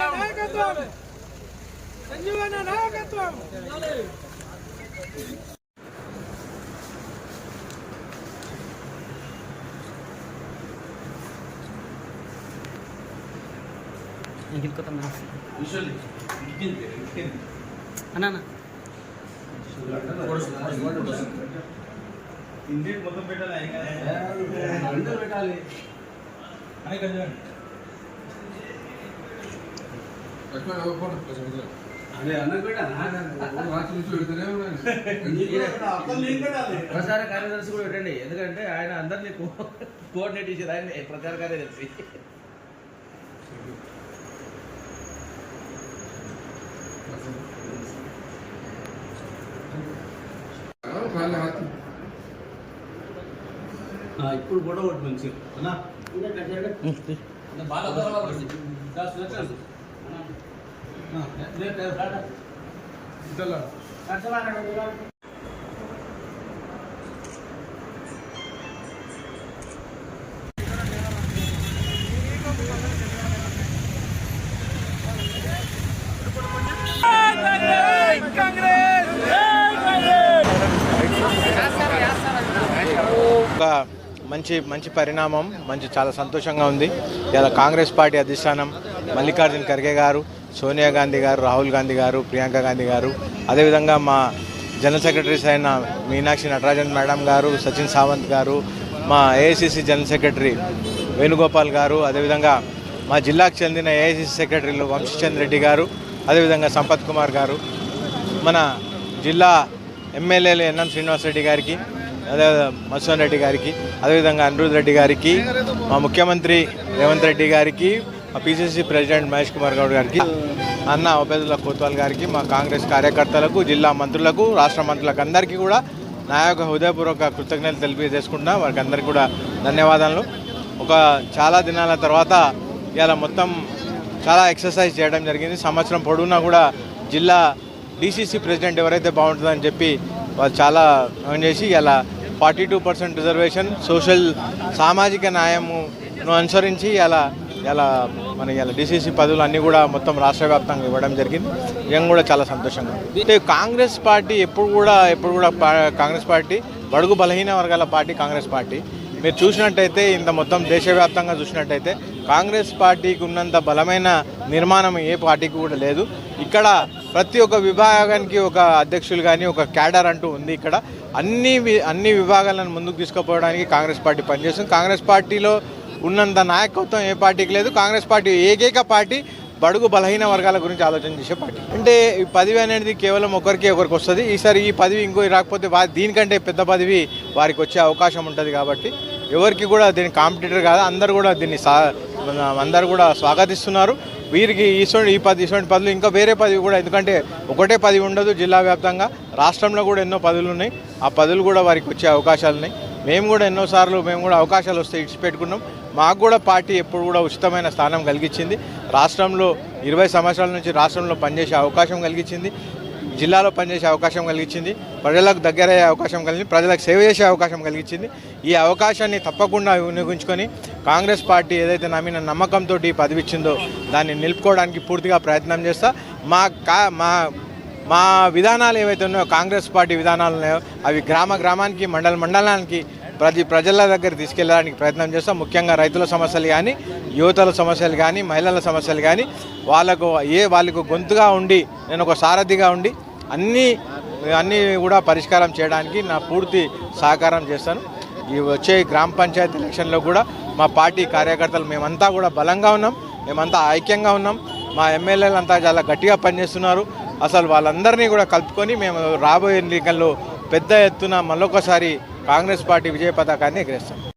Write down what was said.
నాయకత్వం సంజీవన నాయకత్వం అన్నా అన్న. మొత్తం పెట్టాలి అదే అన్నకు ప్రచార కార్యదర్శి కూడా పెట్టండి. ఎందుకంటే ఆయన అందరినీ కోఆర్డినేట్ చేసేది ఆయన. ప్రచార కార్యదర్శి. ఇప్పుడు కూడా ఒకటి మంచి అన్నా ఒక మంచి మంచి పరిణామం మంచి చాలా సంతోషంగా ఉంది. ఇలా కాంగ్రెస్ పార్టీ అధిష్టానం మల్లికార్జున ఖర్గే గారు సోనియా గాంధీ గారు రాహుల్ గాంధీ గారు ప్రియాంక గాంధీ గారు అదేవిధంగా మా జనరల్ సెక్రటరీస్ అయిన మీనాక్షి నటరాజన్ మేడం గారు సచిన్ సావంత్ గారు మా ఏఐసిసి జనరల్ సెక్రటరీ వేణుగోపాల్ గారు అదేవిధంగా మా జిల్లాకు చెందిన ఏఐసిసి సెక్రటరీలు వంశీచంద్ రెడ్డి గారు అదేవిధంగా సంపత్ కుమార్ గారు మన జిల్లా ఎమ్మెల్యేలు ఎన్ఎం శ్రీనివాసరెడ్డి గారికి అదే మత్స్వన్ రెడ్డి గారికి అదేవిధంగా అనిరుద్ రెడ్డి గారికి మా ముఖ్యమంత్రి రేవంత్ రెడ్డి గారికి మా పిసిసి ప్రెసిడెంట్ మహేష్ కుమార్ గౌడ్ గారికి అన్న ఉపేదుల్లా కోత్వాల్ గారికి మా కాంగ్రెస్ కార్యకర్తలకు జిల్లా మంత్రులకు రాష్ట్ర మంత్రులకు అందరికీ కూడా నా యొక్క హృదయపూర్వక కృతజ్ఞతలు తెలియజేసుకుంటున్నా. వారికి అందరికీ కూడా ధన్యవాదాలు. ఒక చాలా దినాల తర్వాత ఇలా మొత్తం చాలా ఎక్సర్సైజ్ చేయడం జరిగింది. సంవత్సరం పొడవునా కూడా జిల్లా డీసీసీ ప్రెసిడెంట్ ఎవరైతే బాగుంటుందని చెప్పి వాళ్ళు చాలా పని చేసి ఇలా forty two percent reservation social సామాజిక న్యాయమును అనుసరించి ఇలా ఇలా మన ఇలా డీసీసీ పదవులు అన్నీ కూడా మొత్తం రాష్ట్ర వ్యాప్తంగా ఇవ్వడం జరిగింది. మేము కూడా చాలా సంతోషంగా అయితే అంటే కాంగ్రెస్ పార్టీ ఎప్పుడు కూడా ఎప్పుడు కూడా పా- కాంగ్రెస్ పార్టీ బడుగు బలహీన వర్గాల పార్టీ కాంగ్రెస్ పార్టీ. మీరు చూసినట్టయితే ఇంత మొత్తం దేశవ్యాప్తంగా చూసినట్టయితే కాంగ్రెస్ పార్టీకి ఉన్నంత బలమైన నిర్మాణం ఏ పార్టీకి కూడా లేదు. ఇక్కడ ప్రతి ఒక్క విభాగానికి ఒక అధ్యక్షులు కానీ ఒక క్యాడర్ అంటూ ఉంది ఇక్కడ. అన్ని వి- అన్ని విభాగాలను ముందుకు తీసుకుపోవడానికి కాంగ్రెస్ పార్టీ పనిచేస్తుంది. కాంగ్రెస్ పార్టీలో ఉన్నంత నాయకత్వం ఏ పార్టీకి లేదు. కాంగ్రెస్ పార్టీ ఏకైక పార్టీ బడుగు బలహీన వర్గాల గురించి ఆలోచన చేసే పార్టీ. అంటే ఈ పదవి అనేది కేవలం ఒకరికి ఒకరికి వస్తుంది. ఈసారి ఈ పదవి ఇంకో రాకపోతే దీనికంటే పెద్ద పదవి వారికి వచ్చే అవకాశం ఉంటుంది కాబట్టి ఎవరికి కూడా దీని కాంపిటీటర్ కాదు. అందరు కూడా దీన్ని సా అందరు కూడా స్వాగతిస్తున్నారు. వీరికి ఈసోటి ఈ పది ఇటువంటి పదవులు ఇంకా వేరే పదవి కూడా ఎందుకంటే ఒకటే పదవి ఉండదు జిల్లా వ్యాప్తంగా. రాష్ట్రంలో కూడా ఎన్నో పదవులు ఉన్నాయి. ఆ పదవులు కూడా వారికి వచ్చే అవకాశాలు ఉన్నాయి. మేము కూడా ఎన్నోసార్లు మేము కూడా అవకాశాలు వస్తే ఇచ్చిపెట్టుకున్నాం మాకు కూడా పార్టీ ఎప్పుడు కూడా ఉచితమైన స్థానం కలిగించింది. రాష్ట్రంలో ఇరవై సంవత్సరాల నుంచి రాష్ట్రంలో పనిచేసే అవకాశం కలిగించింది. జిల్లాలో పనిచేసే అవకాశం కలిగించింది ప్రజలకు దగ్గరయ్యే అవకాశం కలిగింది ప్రజలకు సేవ చేసే అవకాశం కలిగించింది. ఈ అవకాశాన్ని తప్పకుండా వినియోగించుకొని కాంగ్రెస్ పార్టీ ఏదైతే నా మీద నమ్మకంతో ఈ పదవి ఇచ్చిందో దాన్ని నిలుపుకోవడానికి పూర్తిగా ప్రయత్నం చేస్తా. మా కా మా మా విధానాలు ఏవైతే ఉన్నాయో కాంగ్రెస్ పార్టీ విధానాలు ఉన్నాయో అవి గ్రామ గ్రామానికి మండల మండలానికి ప్రతి ప్రజల దగ్గర తీసుకెళ్ళడానికి ప్రయత్నం చేస్తాం. ముఖ్యంగా రైతుల సమస్యలు కానీ యువతల సమస్యలు కానీ మహిళల సమస్యలు కానీ వాళ్ళకు ఏ వాళ్ళకు గొంతుగా ఉండి నేను ఒక సారథిగా ఉండి అన్నీ అన్నీ కూడా పరిష్కారం చేయడానికి నా పూర్తి సహకారం చేస్తాను. ఈ వచ్చే గ్రామ పంచాయతీ ఎలక్షన్లో కూడా మా పార్టీ కార్యకర్తలు మేమంతా కూడా బలంగా ఉన్నాం. మేమంతా ఐక్యంగా ఉన్నాం. మా ఎమ్మెల్యేలు అంతా చాలా గట్టిగా పనిచేస్తున్నారు. అసలు వాళ్ళందరినీ కూడా కలుపుకొని మేము రాబోయే ఎన్నికల్లో పెద్ద ఎత్తున మళ్ళొకసారి కాంగ్రెస్ పార్టీ విజయ పతాకాన్ని ఎగరేస్తాం